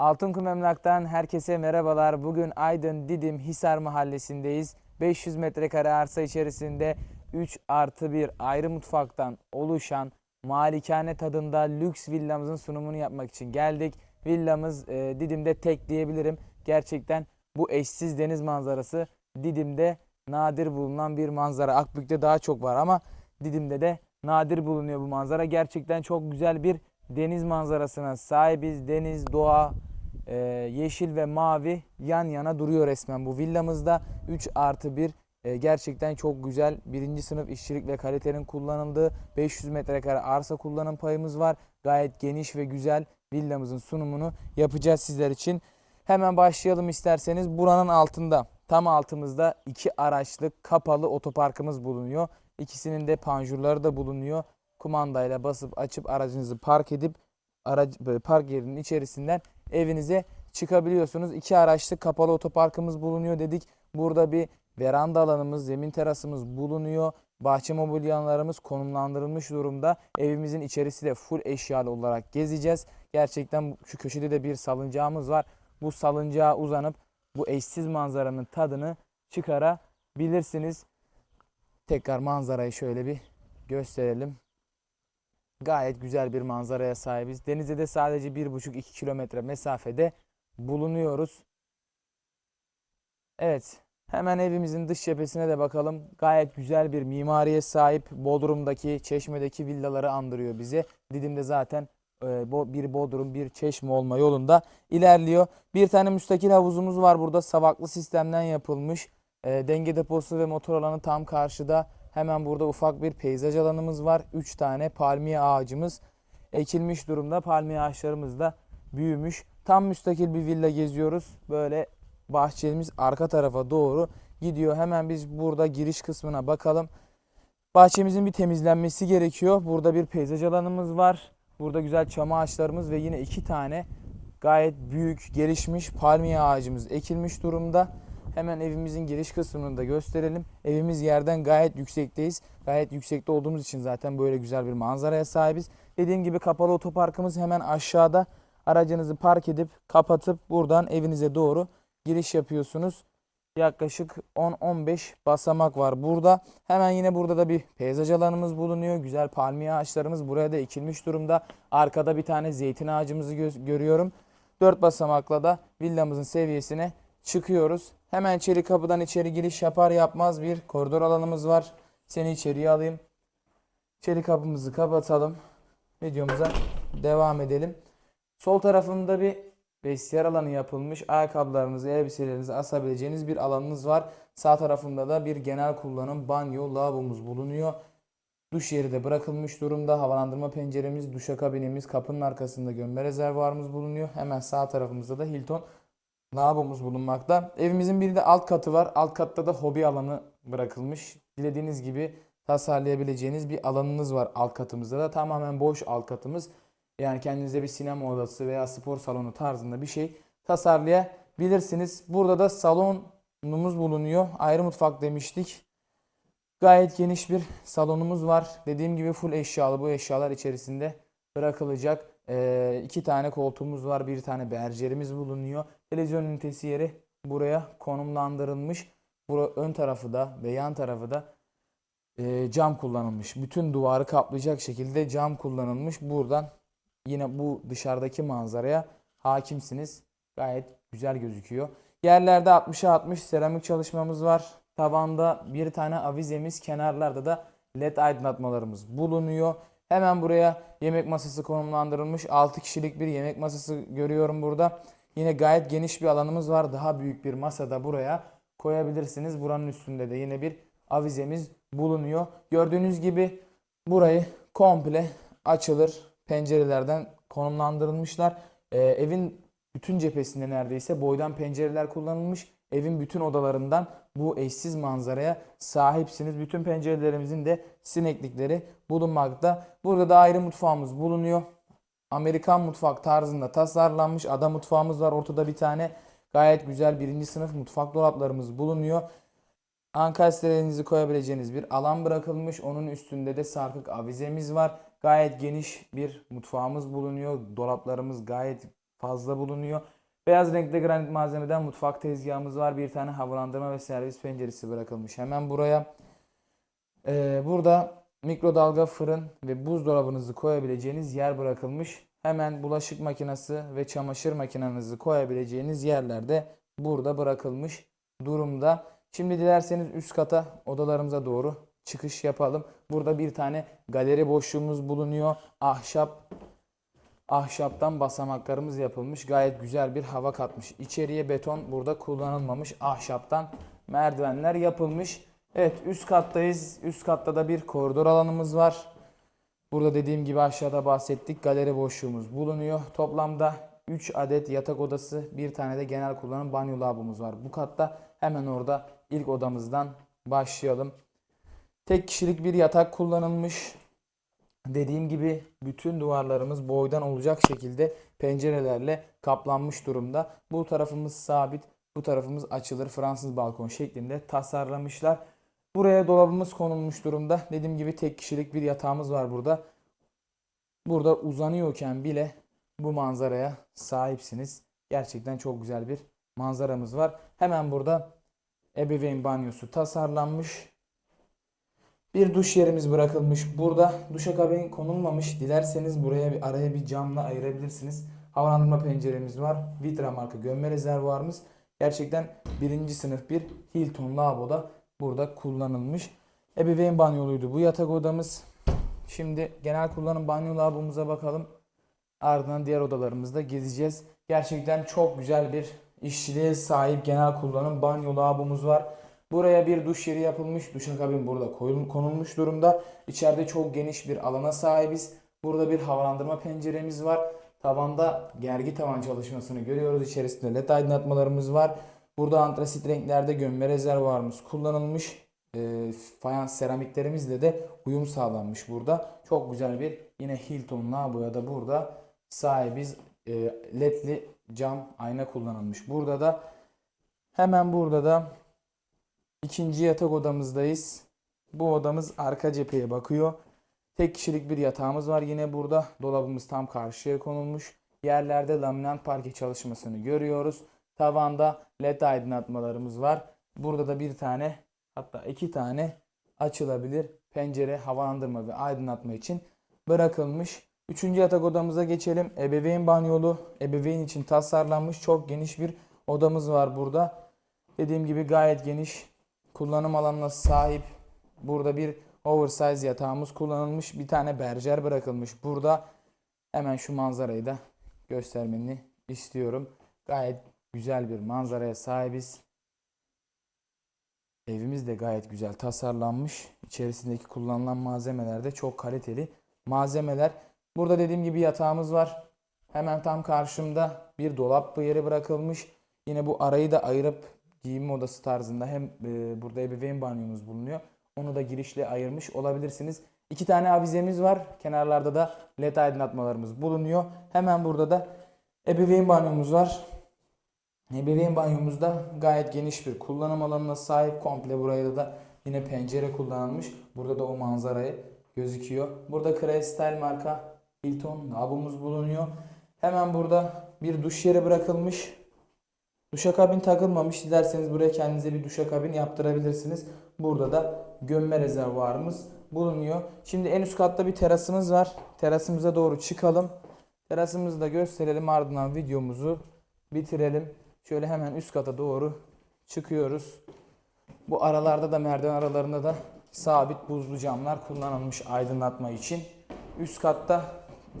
Altınkum Emlak'tan herkese merhabalar. Bugün Aydın Didim Hisar Mahallesi'ndeyiz. 500 metrekare arsa içerisinde 3 artı 1 ayrı mutfaktan oluşan malikane tadında lüks villamızın sunumunu yapmak için geldik. Villamız e, Didim'de tek diyebilirim. Gerçekten bu eşsiz deniz manzarası Didim'de nadir bulunan bir manzara. Akbük'te daha çok var ama Didim'de de nadir bulunuyor bu manzara. Gerçekten çok güzel bir deniz manzarasına sahibiz. Deniz, doğa, e, yeşil ve mavi yan yana duruyor resmen bu villamızda. 3 artı 1 e, gerçekten çok güzel. Birinci sınıf işçilik ve kalitenin kullanıldığı 500 metrekare arsa kullanım payımız var. Gayet geniş ve güzel villamızın sunumunu yapacağız sizler için. Hemen başlayalım isterseniz. Buranın altında tam altımızda iki araçlık kapalı otoparkımız bulunuyor. İkisinin de panjurları da bulunuyor. Kumandayla basıp açıp aracınızı park edip böyle park yerinin içerisinden evinize çıkabiliyorsunuz. İki araçlık kapalı otoparkımız bulunuyor dedik. Burada bir veranda alanımız, zemin terasımız bulunuyor. Bahçe mobilyalarımız konumlandırılmış durumda. Evimizin içerisi de full eşyalı olarak gezeceğiz. Gerçekten şu köşede de bir salıncağımız var. Bu salıncağa uzanıp bu eşsiz manzaranın tadını çıkarabilirsiniz. Tekrar manzarayı şöyle bir gösterelim. Gayet güzel bir manzaraya sahibiz. Denize de sadece 1,5-2 kilometre mesafede bulunuyoruz. Evet, hemen evimizin dış cephesine de bakalım. Gayet güzel bir mimariye sahip. Bodrum'daki, Çeşme'deki villaları andırıyor bize. Didim'de zaten e, bir Bodrum, bir Çeşme olma yolunda ilerliyor. Bir tane müstakil havuzumuz var burada. Savaklı sistemden yapılmış. E, denge deposu ve motor alanı tam karşıda. Hemen burada ufak bir peyzaj alanımız var. 3 tane palmiye ağacımız ekilmiş durumda. Palmiye ağaçlarımız da büyümüş. Tam müstakil bir villa geziyoruz. Böyle bahçemiz arka tarafa doğru gidiyor. Hemen biz burada giriş kısmına bakalım. Bahçemizin bir temizlenmesi gerekiyor. Burada bir peyzaj alanımız var. Burada güzel çam ağaçlarımız ve yine iki tane gayet büyük gelişmiş palmiye ağacımız ekilmiş durumda. Hemen evimizin giriş kısmını da gösterelim. Evimiz yerden gayet yüksekteyiz. Gayet yüksekte olduğumuz için zaten böyle güzel bir manzaraya sahibiz. Dediğim gibi kapalı otoparkımız hemen aşağıda. Aracınızı park edip kapatıp buradan evinize doğru giriş yapıyorsunuz. Yaklaşık 10-15 basamak var burada. Hemen yine burada da bir peyzaj alanımız bulunuyor. Güzel palmiye ağaçlarımız buraya da ekilmiş durumda. Arkada bir tane zeytin ağacımızı gö- görüyorum. 4 basamakla da villamızın seviyesine çıkıyoruz. Hemen içeri kapıdan içeri giriş yapar yapmaz bir koridor alanımız var. Seni içeriye alayım. İçeri kapımızı kapatalım. Videomuza devam edelim. Sol tarafında bir vestiyer alanı yapılmış. Ayakkabılarınızı, elbiselerinizi asabileceğiniz bir alanınız var. Sağ tarafında da bir genel kullanım banyo, lavabomuz bulunuyor. Duş yeri de bırakılmış durumda. Havalandırma penceremiz, duşakabinimiz, kapının arkasında gömme rezervuarımız bulunuyor. Hemen sağ tarafımızda da Hilton lavabomuz bulunmakta. Evimizin bir de alt katı var. Alt katta da hobi alanı bırakılmış. Dilediğiniz gibi tasarlayabileceğiniz bir alanınız var alt katımızda da. Tamamen boş alt katımız. Yani kendinize bir sinema odası veya spor salonu tarzında bir şey tasarlayabilirsiniz. Burada da salonumuz bulunuyor. Ayrı mutfak demiştik. Gayet geniş bir salonumuz var. Dediğim gibi full eşyalı bu eşyalar içerisinde bırakılacak. Ee, iki tane koltuğumuz var. Bir tane bercerimiz bulunuyor. Televizyon ünitesi yeri buraya konumlandırılmış. Bura ön tarafı da ve yan tarafı da e, cam kullanılmış. Bütün duvarı kaplayacak şekilde cam kullanılmış. Buradan yine bu dışarıdaki manzaraya hakimsiniz. Gayet güzel gözüküyor. Yerlerde 60'a 60 seramik çalışmamız var. Tavanda bir tane avizemiz, kenarlarda da led aydınlatmalarımız bulunuyor. Hemen buraya yemek masası konumlandırılmış. 6 kişilik bir yemek masası görüyorum burada. Yine gayet geniş bir alanımız var. Daha büyük bir masada buraya koyabilirsiniz. Buranın üstünde de yine bir avizemiz bulunuyor. Gördüğünüz gibi burayı komple açılır pencerelerden konumlandırılmışlar. Ee, evin bütün cephesinde neredeyse boydan pencereler kullanılmış. Evin bütün odalarından bu eşsiz manzaraya sahipsiniz. Bütün pencerelerimizin de sineklikleri bulunmakta. Burada da ayrı mutfağımız bulunuyor. Amerikan mutfak tarzında tasarlanmış ada mutfağımız var. Ortada bir tane gayet güzel birinci sınıf mutfak dolaplarımız bulunuyor. Ankastrelerinizi koyabileceğiniz bir alan bırakılmış. Onun üstünde de sarkık avizemiz var. Gayet geniş bir mutfağımız bulunuyor. Dolaplarımız gayet fazla bulunuyor. Beyaz renkli granit malzemeden mutfak tezgahımız var. Bir tane havalandırma ve servis penceresi bırakılmış. Hemen buraya ee, burada mikrodalga fırın ve buzdolabınızı koyabileceğiniz yer bırakılmış. Hemen bulaşık makinesi ve çamaşır makinenizi koyabileceğiniz yerlerde burada bırakılmış durumda. Şimdi dilerseniz üst kata odalarımıza doğru çıkış yapalım. Burada bir tane galeri boşluğumuz bulunuyor. Ahşap ahşaptan basamaklarımız yapılmış. Gayet güzel bir hava katmış. İçeriye beton burada kullanılmamış. Ahşaptan merdivenler yapılmış. Evet üst kattayız. Üst katta da bir koridor alanımız var. Burada dediğim gibi aşağıda bahsettik. Galeri boşluğumuz bulunuyor. Toplamda 3 adet yatak odası, bir tane de genel kullanım banyo lavabomuz var. Bu katta hemen orada ilk odamızdan başlayalım. Tek kişilik bir yatak kullanılmış. Dediğim gibi bütün duvarlarımız boydan olacak şekilde pencerelerle kaplanmış durumda. Bu tarafımız sabit, bu tarafımız açılır Fransız balkon şeklinde tasarlamışlar. Buraya dolabımız konulmuş durumda. Dediğim gibi tek kişilik bir yatağımız var burada. Burada uzanıyorken bile bu manzaraya sahipsiniz. Gerçekten çok güzel bir manzaramız var. Hemen burada ebeveyn banyosu tasarlanmış. Bir duş yerimiz bırakılmış. Burada duşakabin konulmamış. Dilerseniz buraya bir araya bir camla ayırabilirsiniz. Havalandırma penceremiz var. Vitra marka gömme rezervuarımız. Gerçekten birinci sınıf bir Hilton lavaboda burada kullanılmış. Ebeveyn banyoluydu bu yatak odamız. Şimdi genel kullanım banyo lavabomuza bakalım. Ardından diğer odalarımızda gezeceğiz. Gerçekten çok güzel bir işçiliğe sahip genel kullanım banyo lavabomuz var. Buraya bir duş yeri yapılmış. Duşakabin burada konulmuş durumda. İçeride çok geniş bir alana sahibiz. Burada bir havalandırma penceremiz var. Tavanda gergi tavan çalışmasını görüyoruz. İçerisinde led aydınlatmalarımız var. Burada antrasit renklerde gömme rezervuarımız kullanılmış. E, fayans seramiklerimizle de uyum sağlanmış burada. Çok güzel bir yine Hilton lavaboya da burada sahibiz. E, ledli cam ayna kullanılmış. Burada da hemen burada da ikinci yatak odamızdayız. Bu odamız arka cepheye bakıyor. Tek kişilik bir yatağımız var. Yine burada dolabımız tam karşıya konulmuş. Yerlerde laminat parke çalışmasını görüyoruz. Tavanda led aydınlatmalarımız var. Burada da bir tane hatta iki tane açılabilir pencere havalandırma ve aydınlatma için bırakılmış. Üçüncü yatak odamıza geçelim. Ebeveyn banyolu, ebeveyn için tasarlanmış çok geniş bir odamız var burada. Dediğim gibi gayet geniş kullanım alanına sahip. Burada bir oversize yatağımız kullanılmış. Bir tane berjer bırakılmış. Burada hemen şu manzarayı da göstermeni istiyorum. Gayet güzel bir manzaraya sahibiz. Evimiz de gayet güzel tasarlanmış. İçerisindeki kullanılan malzemeler de çok kaliteli malzemeler. Burada dediğim gibi yatağımız var. Hemen tam karşımda bir dolap yeri bırakılmış. Yine bu arayı da ayırıp giyinme odası tarzında hem e, burada ebeveyn banyomuz bulunuyor. Onu da girişle ayırmış olabilirsiniz. İki tane avizemiz var. Kenarlarda da led aydınlatmalarımız bulunuyor. Hemen burada da ebeveyn banyomuz var. Ebeveyn banyomuzda gayet geniş bir kullanım alanına sahip. Komple buraya da yine pencere kullanılmış. Burada da o manzarayı gözüküyor. Burada Crestal marka Hilton lavabomuz bulunuyor. Hemen burada bir duş yeri bırakılmış. Duşakabin takılmamış. Dilerseniz buraya kendinize bir duşakabin yaptırabilirsiniz. Burada da gömme rezervuarımız bulunuyor. Şimdi en üst katta bir terasımız var. Terasımıza doğru çıkalım. Terasımızı da gösterelim ardından videomuzu bitirelim. Şöyle hemen üst kata doğru çıkıyoruz. Bu aralarda da merdiven aralarında da sabit buzlu camlar kullanılmış aydınlatma için. Üst katta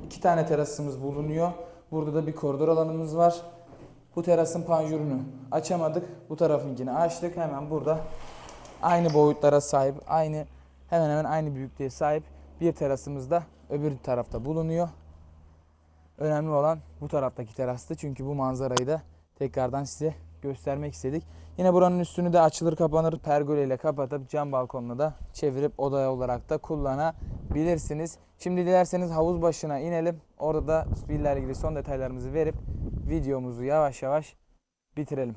iki tane terasımız bulunuyor. Burada da bir koridor alanımız var. Bu terasın panjurunu açamadık. Bu tarafınkini açtık. Hemen burada aynı boyutlara sahip, aynı hemen hemen aynı büyüklüğe sahip bir terasımız da öbür tarafta bulunuyor. Önemli olan bu taraftaki terastı. Çünkü bu manzarayı da tekrardan size göstermek istedik. Yine buranın üstünü de açılır kapanır pergole ile kapatıp cam balkonla da çevirip odaya olarak da kullanabilirsiniz. Şimdi dilerseniz havuz başına inelim. Orada da villa ile ilgili son detaylarımızı verip videomuzu yavaş yavaş bitirelim.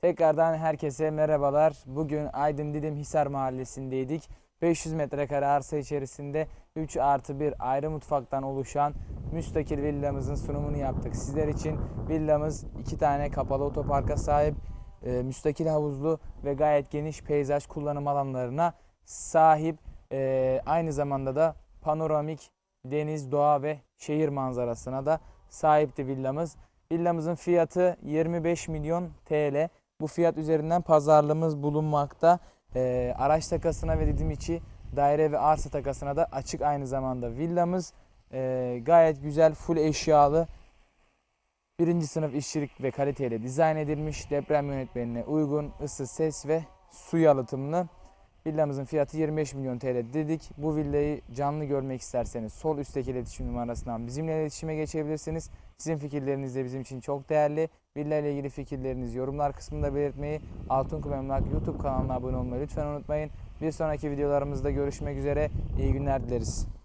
Tekrardan herkese merhabalar. Bugün Aydın Didim Hisar Mahallesi'ndeydik. 500 metrekare arsa içerisinde 3 artı 1 ayrı mutfaktan oluşan müstakil villamızın sunumunu yaptık. Sizler için villamız 2 tane kapalı otoparka sahip, e, müstakil havuzlu ve gayet geniş peyzaj kullanım alanlarına sahip. E, aynı zamanda da panoramik deniz, doğa ve şehir manzarasına da sahipti villamız. Villamızın fiyatı 25 milyon TL. Bu fiyat üzerinden pazarlığımız bulunmakta. Ee, araç takasına ve dedim içi daire ve arsa takasına da açık aynı zamanda villamız. Ee, gayet güzel, full eşyalı. Birinci sınıf işçilik ve kaliteyle dizayn edilmiş. Deprem yönetmeliğine uygun, ısı, ses ve su yalıtımlı. Villamızın fiyatı 25 milyon TL dedik. Bu villayı canlı görmek isterseniz sol üstteki iletişim numarasından bizimle iletişime geçebilirsiniz. Sizin fikirleriniz de bizim için çok değerli. Villa ile ilgili fikirlerinizi yorumlar kısmında belirtmeyi, Altınkum Emlak YouTube kanalına abone olmayı lütfen unutmayın. Bir sonraki videolarımızda görüşmek üzere. İyi günler dileriz.